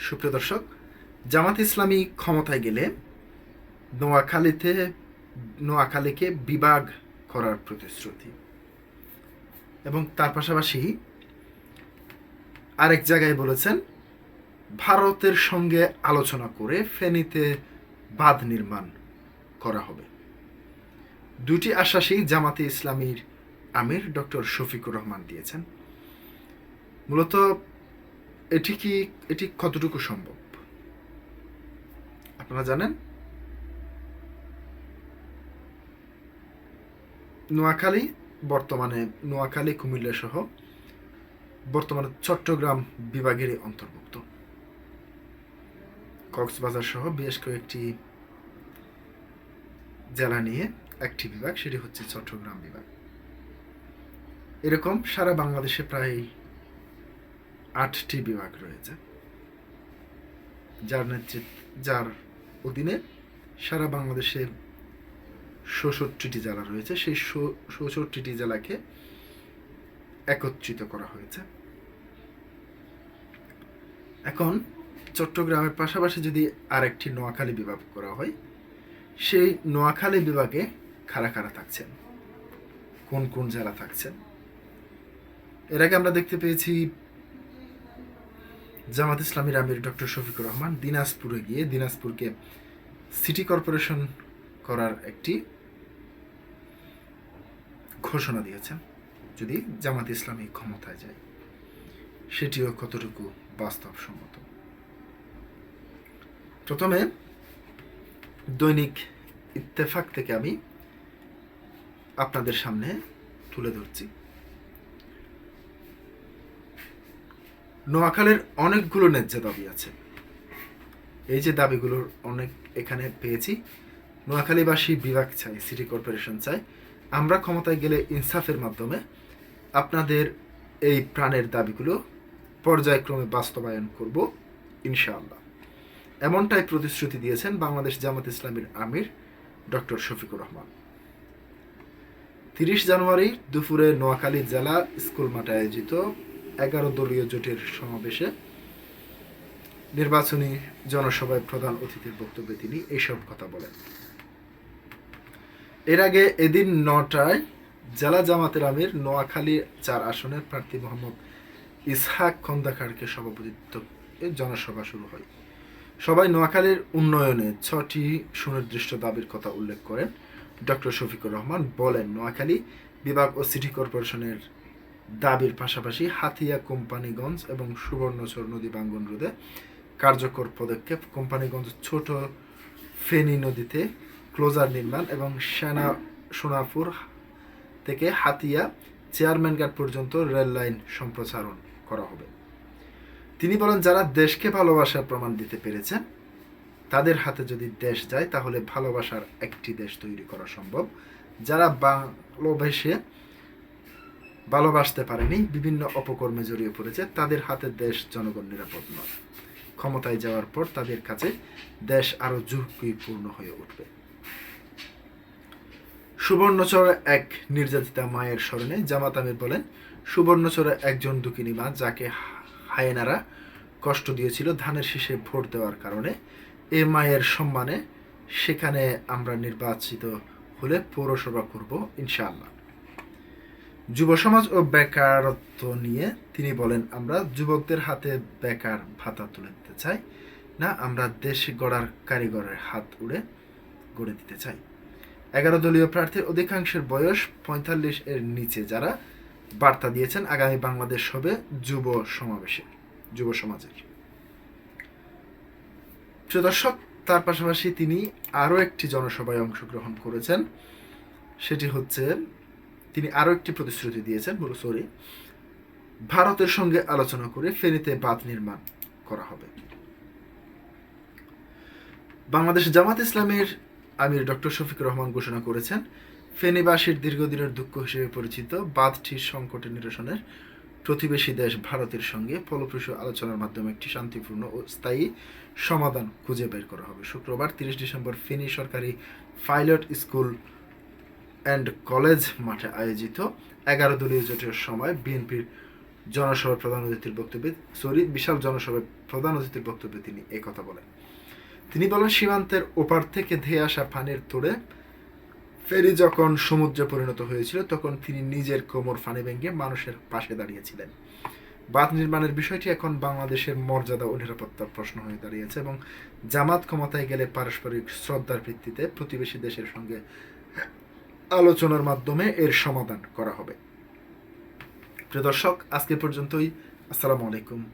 সুপ্রিয় দর্শক, জামাত ইসলামী ক্ষমতায় গেলে নোয়াখালীতে, নোয়াখালীকে বিভাগ করার প্রতিশ্রুতি। এবং তার পাশাপাশি আরেক জায়গায় বলেছেন, ভারতের সঙ্গে আলোচনা করে ফেনীতে বাঁধ নির্মাণ করা হবে। দুটি আশ্বাসই জামাতে ইসলামীর আমির ডক্টর শফিকুর রহমান দিয়েছেন। মূলত এটি কি, এটি কতটুকু সম্ভব? আপনারা জানেন? নোয়াখালী, বর্তমানে নোয়াখালী, কুমিল্লা সহ বর্তমানে চট্টগ্রাম বিভাগেরই অন্তর্ভুক্ত। কক্সবাজার সহ বেশ কয়েকটি জেলা নিয়ে একটি বিভাগ, সেটি হচ্ছে চট্টগ্রাম বিভাগ। এরকম সারা বাংলাদেশে প্রায় আটটি বিভাগ রয়েছে। যার নেতৃত্ব যার অধীনে সারা বাংলাদেশের ষষট্টিটি জেলা রয়েছে। সেই ষষট্টিটি জেলাকে একত্রিত করা হয়েছে। এখন চট্টগ্রামের পাশাপাশি যদি আরেকটি নোয়াখালী বিভাগ করা হয়, সেই নোয়াখালী বিভাগে কারা কারা থাকছেন? কোন কোন জেলা থাকছেন? এর আগে আমরা দেখতে পেয়েছি জামাত ইসলামীর আমির ডক্টর শফিকুর রহমান দিনাজপুরে গিয়ে, দিনাজপুরকে সিটি কর্পোরেশন করার একটি ঘোষণা দিয়েছেন। যদি জামাত ইসলামী ক্ষমতায় যায়, সেটিও কতটুকু বাস্তবসম্মত? প্রথমে দৈনিক ইত্তেফাক থেকে আমি আপনাদের সামনে তুলে ধরছি। নোয়াখালীর অনেকগুলো ন্যায্য দাবি আছে। এই যে দাবিগুলোর অনেক এখানে পেয়েছি, নোয়াখালীবাসী বিভাগ চাই সিটি কর্পোরেশন চাই আমরা ক্ষমতায় গেলে ইনসাফের মাধ্যমে আপনাদের এই প্রাণের দাবিগুলো পর্যায়ক্রমে বাস্তবায়ন করব, ইনশাআল্লাহ। এমনটাই প্রতিশ্রুতি দিয়েছেন বাংলাদেশ জামাত ইসলামীর আমির ডক্টর শফিকুর রহমান। তিরিশ জানুয়ারি দুপুরে নোয়াখালী জেলা স্কুল মাঠে আয়োজিত এগারো দলীয় জোটের সমাবেশে নির্বাচনী জনসভায় প্রধান অতিথির বক্তব্যে তিনি এইসব কথা বলেন। এর আগে এদিন নটায় জেলা জামাতের আমির নোয়াখালী চার আসনের প্রার্থী মোহাম্মদ ইসহাক খন্দাকারকে সভাপতিত্ব জনসভা শুরু হয়। সবাই নোয়াখালীর উন্নয়নে ছটি সুনির্দিষ্ট দাবির কথা উল্লেখ করেন। ডক্টর শফিকুর রহমান বলেন, নোয়াখালী বিভাগ ও সিটি কর্পোরেশনের দাবির পাশাপাশি হাতিয়া কোম্পানিগঞ্জ এবং সুবর্ণচর নদী বাঙ্গন রোধে কার্যকর পদক্ষেপ। কোম্পানিগঞ্জ ছোট ফেনী নদীতে ক্লোজার নির্মাণ এবং সেনা সোনাপুর থেকে হাতিয়া চেয়ারম্যান ঘাট পর্যন্ত রেল লাইন সম্প্রসারণ করা হবে। তিনি বলেন, যারা দেশকে ভালোবাসার প্রমাণ দিতে পেরেছেন, তাদের হাতে যদি দেশ যায়, তাহলে ভালোবাসার একটি দেশ তৈরি করা সম্ভব। যারা ভালোবেসে ভালোবাসতে পারেনি, বিভিন্ন অপকর্মে জড়িয়ে পড়েছে, তাদের হাতে দেশ জনগণ নিরাপদ নয়। ক্ষমতায় যাওয়ার পর তাদের কাছে দেশ আরও ঝুঁকিপূর্ণ হয়ে উঠবে। সুবর্ণচরে এক নির্যাতিতা মায়ের স্মরণে জামাত আমির বলেন, সুবর্ণচরে একজন দুঃখিনী মা যাকে হায়েনারা কষ্ট দিয়েছিল ধানের শীষে ভোট দেওয়ার কারণে, এ মায়ের সম্মানে সেখানে আমরা নির্বাচিত হলে পৌরসভা করব ইনশাআল্লাহ। যুব সমাজ ও বেকারত্ব নিয়ে তিনি বলেন, আমরা যুবকদের হাতে বেকার ভাতা তুলে দিতে চাই না, আমরা দেশ গড়ার কারিগরের হাত উড়ে গড়ে দিতে চাই। এগারো দলীয় প্রার্থীর অধিকাংশের বয়স পঁয়তাল্লিশ এর নিচে যারা, বার্তা দিয়েছেন আগামী বাংলাদেশ হবে যুব সমাবেশে, যুব সমাজের। দর্শক, তার পাশাপাশি তিনি আরও একটি জনসভায় অংশগ্রহণ করেছেন, সেটি হচ্ছে তিনি আরও একটি প্রতিশ্রুতি দিয়েছেন সরি ভারতের সঙ্গে আলোচনা করে ফেনীতে বাঁধ নির্মাণ করা হবে। বাংলাদেশ জামাত ইসলামের আমির ডক্টর শফিকুর রহমান ঘোষণা করেছেন, ফেনীবাসীর দীর্ঘদিনের দুঃখ হিসেবে পরিচিত বাঁধটির সংকটের নিরসনের প্রতিবেশী দেশ ভারতের সঙ্গে ফলপ্রসূ আলোচনার মাধ্যমে একটি শান্তিপূর্ণ ও স্থায়ী সমাধান খুঁজে বের করা হবে। শুক্রবার তিরিশ ডিসেম্বর ফেনী সরকারি পাইলট স্কুল অ্যান্ড কলেজ মাঠে আয়োজিত এগারো দলীয় জোটের সময় বিএনপির জনসভার প্রধান অতিথির বক্তব্যে, সরি, বিশাল জনসভায় প্রধান অতিথির বক্তব্যে তিনি এই কথা বলেন। তিনি বলেন, সীমান্তের ওপার থেকে ধেয়ে আসা পানির তোড়ে ফেরি যখন সমুদ্রে পরিণত হয়েছিল, তখন তিনি নিজের কোমর ফানি ভেঙে মানুষের পাশে দাঁড়িয়েছিলেন। বাঁধ নির্মাণের বিষয়টি এখন বাংলাদেশের মর্যাদা ও নিরাপত্তার প্রশ্ন হয়ে দাঁড়িয়েছে এবং জামাত ক্ষমতায় গেলে পারস্পরিক শ্রদ্ধার ভিত্তিতে প্রতিবেশী দেশের সঙ্গে আলোচনার মাধ্যমে এর সমাধান করা হবে। প্রিয় দর্শক আজকে পর্যন্তই। আসসালামু আলাইকুম।